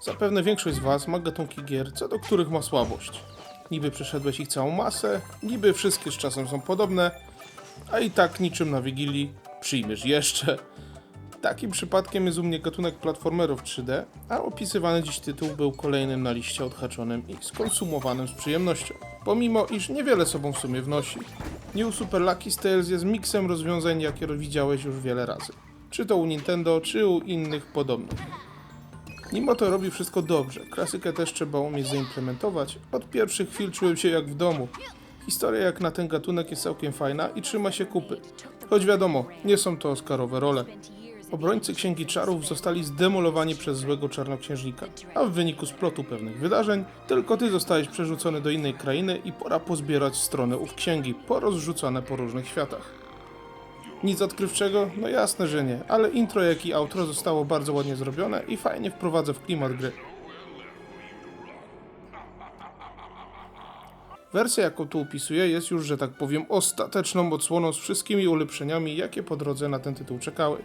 Zapewne większość z Was ma gatunki gier, co do których ma słabość. Niby przeszedłeś ich całą masę, niby wszystkie z czasem są podobne, a i tak niczym na Wigilii przyjmiesz jeszcze. Takim przypadkiem jest u mnie gatunek platformerów 3D, a opisywany dziś tytuł był kolejnym na liście odhaczonym i skonsumowanym z przyjemnością. Pomimo iż niewiele sobą w sumie wnosi. New Super Lucky Tales jest miksem rozwiązań, jakie widziałeś już wiele razy. Czy to u Nintendo, czy u innych podobnych. Mimo to robi wszystko dobrze. Klasykę też trzeba umieć zaimplementować. Od pierwszych chwil czułem się jak w domu. Historia jak na ten gatunek jest całkiem fajna i trzyma się kupy. Choć wiadomo, nie są to Oscarowe role. Obrońcy Księgi Czarów zostali zdemolowani przez złego czarnoksiężnika, a w wyniku splotu pewnych wydarzeń tylko ty zostałeś przerzucony do innej krainy i pora pozbierać strony ów księgi, porozrzucane po różnych światach. Nic odkrywczego? No jasne, że nie, ale intro jak i outro zostało bardzo ładnie zrobione i fajnie wprowadza w klimat gry. Wersja, jaką tu opisuję, jest już, że tak powiem, ostateczną odsłoną z wszystkimi ulepszeniami, jakie po drodze na ten tytuł czekały.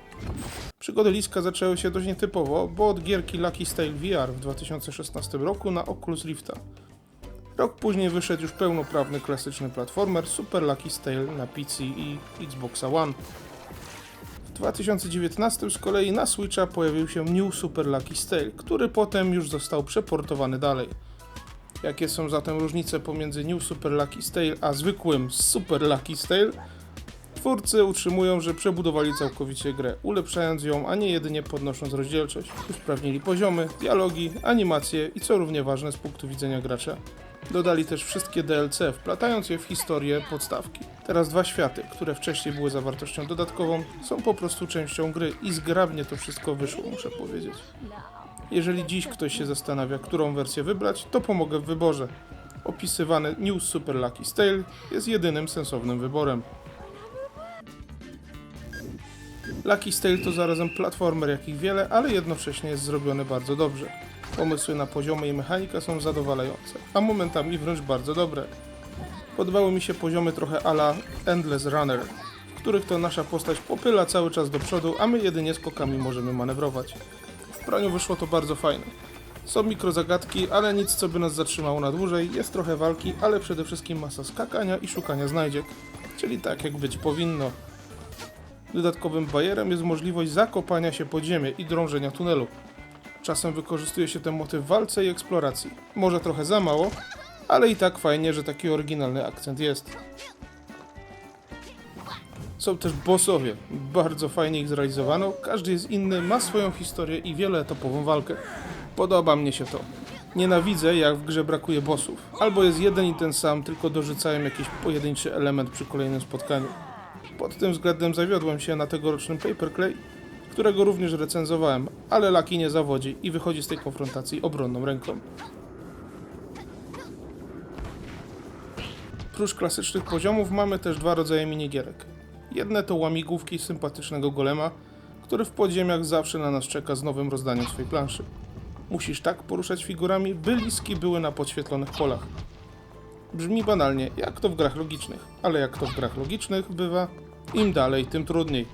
Przygody Liska zaczęły się dość nietypowo, bo od gierki Lucky Style VR w 2016 roku na Oculus Rifta. Rok później wyszedł już pełnoprawny klasyczny platformer Super Lucky Style na PC i Xboxa One. W 2019 z kolei na Switcha pojawił się New Super Lucky Style, który potem już został przeportowany dalej. Jakie są zatem różnice pomiędzy New Super Lucky Style a zwykłym Super Lucky Style? Twórcy utrzymują, że przebudowali całkowicie grę, ulepszając ją, a nie jedynie podnosząc rozdzielczość. Usprawnili poziomy, dialogi, animacje i co równie ważne z punktu widzenia gracza. Dodali też wszystkie DLC, wplatając je w historię podstawki. Teraz dwa światy, które wcześniej były zawartością dodatkową, są po prostu częścią gry i zgrabnie to wszystko wyszło, muszę powiedzieć. Jeżeli dziś ktoś się zastanawia, którą wersję wybrać, to pomogę w wyborze. Opisywany New Super Lucky Style jest jedynym sensownym wyborem. Lucky Style to zarazem platformer jakich wiele, ale jednocześnie jest zrobiony bardzo dobrze. Pomysły na poziomy i mechanika są zadowalające, a momentami wręcz bardzo dobre. Podobały mi się poziomy trochę ala Endless Runner, w których to nasza postać popyla cały czas do przodu, a my jedynie skokami możemy manewrować. W praniu wyszło to bardzo fajne. Są mikrozagadki, ale nic co by nas zatrzymało na dłużej, jest trochę walki, ale przede wszystkim masa skakania i szukania znajdziek, czyli tak jak być powinno. Dodatkowym bajerem jest możliwość zakopania się pod ziemię i drążenia tunelu. Czasem wykorzystuje się ten motyw w walce i eksploracji. Może trochę za mało, ale i tak fajnie, że taki oryginalny akcent jest. Są też bossowie. Bardzo fajnie ich zrealizowano. Każdy jest inny, ma swoją historię i wieloetapową walkę. Podoba mnie się to. Nienawidzę, jak w grze brakuje bossów. Albo jest jeden i ten sam, tylko dorzucają jakiś pojedynczy element przy kolejnym spotkaniu. Pod tym względem zawiodłem się na tegorocznym Paperclay, którego również recenzowałem, ale Lucky nie zawodzi i wychodzi z tej konfrontacji obronną ręką. Prócz klasycznych poziomów mamy też dwa rodzaje minigierek. Jedne to łamigłówki sympatycznego golema, który w podziemiach zawsze na nas czeka z nowym rozdaniem swojej planszy. Musisz tak poruszać figurami, by liski były na podświetlonych polach. Brzmi banalnie, jak to w grach logicznych, ale jak to w grach logicznych bywa, im dalej, tym trudniej.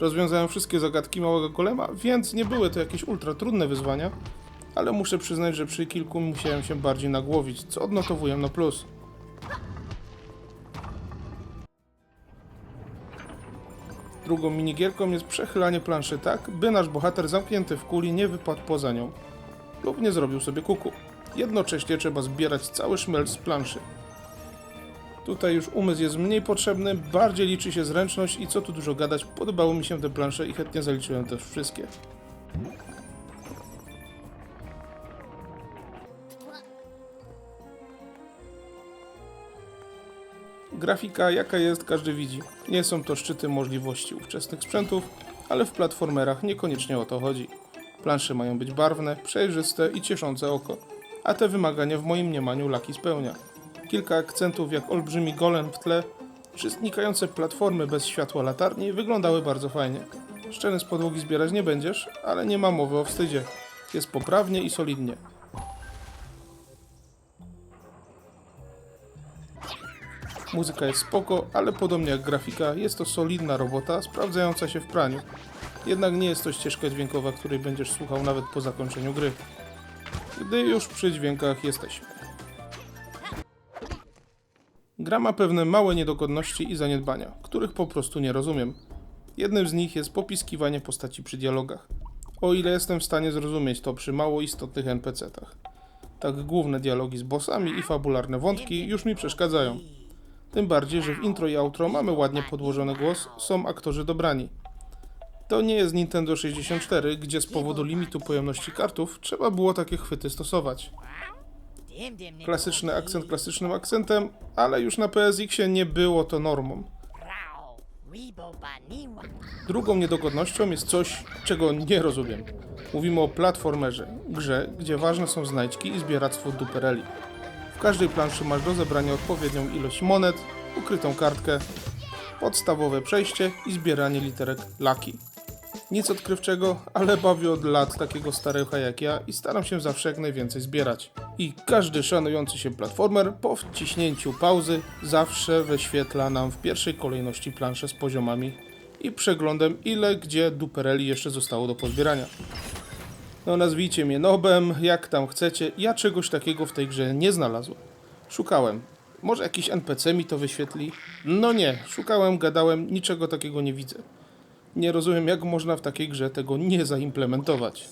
Rozwiązałem wszystkie zagadki małego golema, więc nie były to jakieś ultra trudne wyzwania, ale muszę przyznać, że przy kilku musiałem się bardziej nagłowić, co odnotowuję na plus. Drugą minigierką jest przechylanie planszy tak, by nasz bohater zamknięty w kuli nie wypadł poza nią lub nie zrobił sobie kuku. Jednocześnie trzeba zbierać cały szmelc z planszy. Tutaj już umysł jest mniej potrzebny, bardziej liczy się zręczność i co tu dużo gadać, podobały mi się te plansze i chętnie zaliczyłem też wszystkie. Grafika jaka jest, każdy widzi. Nie są to szczyty możliwości ówczesnych sprzętów, ale w platformerach niekoniecznie o to chodzi. Plansze mają być barwne, przejrzyste i cieszące oko, a te wymagania w moim mniemaniu Lucky spełnia. Kilka akcentów jak olbrzymi golem w tle, czy znikające platformy bez światła latarni wyglądały bardzo fajnie. Szczeny z podłogi zbierać nie będziesz, ale nie ma mowy o wstydzie. Jest poprawnie i solidnie. Muzyka jest spoko, ale podobnie jak grafika, jest to solidna robota, sprawdzająca się w praniu. Jednak nie jest to ścieżka dźwiękowa, której będziesz słuchał nawet po zakończeniu gry. gdy już przy dźwiękach jesteśmy. Gra ma pewne małe niedogodności i zaniedbania, których po prostu nie rozumiem. Jednym z nich jest popiskiwanie postaci przy dialogach. O ile jestem w stanie zrozumieć to przy mało istotnych NPC-tach. Tak główne dialogi z bossami i fabularne wątki już mi przeszkadzają. Tym bardziej, że w intro i outro mamy ładnie podłożony głos, są aktorzy dobrani. To nie jest Nintendo 64, gdzie z powodu limitu pojemności kartów trzeba było takie chwyty stosować. Klasyczny akcent klasycznym akcentem, ale już na PSX-ie nie było to normą. Drugą niedogodnością jest coś, czego nie rozumiem. Mówimy o platformerze, grze, gdzie ważne są znajdźki i zbieractwo dupereli. W każdej planszy masz do zebrania odpowiednią ilość monet, ukrytą kartkę, podstawowe przejście i zbieranie literek Lucky. Nic odkrywczego, ale bawię od lat takiego starego jak ja i staram się zawsze jak najwięcej zbierać. I każdy szanujący się platformer po wciśnięciu pauzy zawsze wyświetla nam w pierwszej kolejności planszę z poziomami i przeglądem ile gdzie dupereli jeszcze zostało do pozbierania. No nazwijcie mnie nobem, jak tam chcecie, ja czegoś takiego w tej grze nie znalazłem. Szukałem. Może jakiś NPC mi to wyświetli? No nie, szukałem, gadałem, niczego takiego nie widzę. Nie rozumiem, jak można w takiej grze tego nie zaimplementować.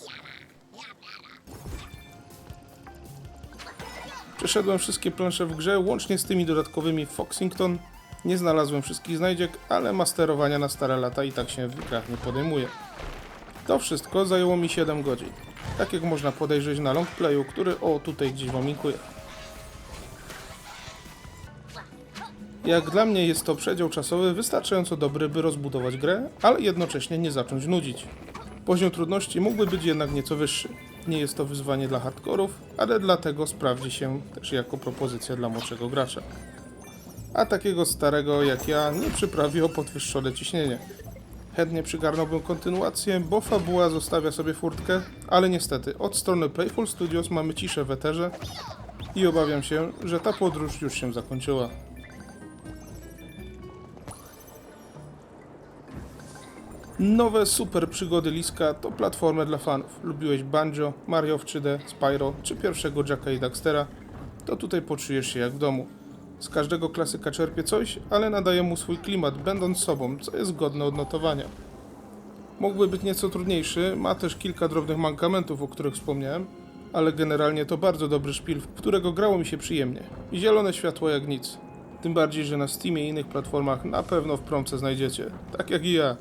Przeszedłem wszystkie plansze w grze, łącznie z tymi dodatkowymi Foxington. Nie znalazłem wszystkich znajdziek, ale masterowania na stare lata i tak się w grach nie podejmuje. To wszystko zajęło mi 7 godzin. Tak jak można podejrzeć na longplayu, który o tutaj gdzieś wam linkuję. Jak dla mnie jest to przedział czasowy wystarczająco dobry, by rozbudować grę, ale jednocześnie nie zacząć nudzić. Poziom trudności mógłby być jednak nieco wyższy. Nie jest to wyzwanie dla hardkorów, ale dlatego sprawdzi się też jako propozycja dla młodszego gracza. A takiego starego jak ja nie przyprawi o podwyższone ciśnienie. Chętnie przygarnąłbym kontynuację, bo fabuła zostawia sobie furtkę, ale niestety od strony Playful Studios mamy ciszę w eterze i obawiam się, że ta podróż już się zakończyła. Nowe super przygody Liska to platformy dla fanów. Lubiłeś Banjo, Mario w 3D, Spyro czy pierwszego Jacka i Daxtera? To tutaj poczujesz się jak w domu. Z każdego klasyka czerpie coś, ale nadaje mu swój klimat, będąc sobą, co jest godne odnotowania. Mógłby być nieco trudniejszy, ma też kilka drobnych mankamentów, o których wspomniałem, ale generalnie to bardzo dobry szpil, w którego grało mi się przyjemnie. I zielone światło jak nic. Tym bardziej, że na Steamie i innych platformach na pewno w promce znajdziecie, tak jak i ja.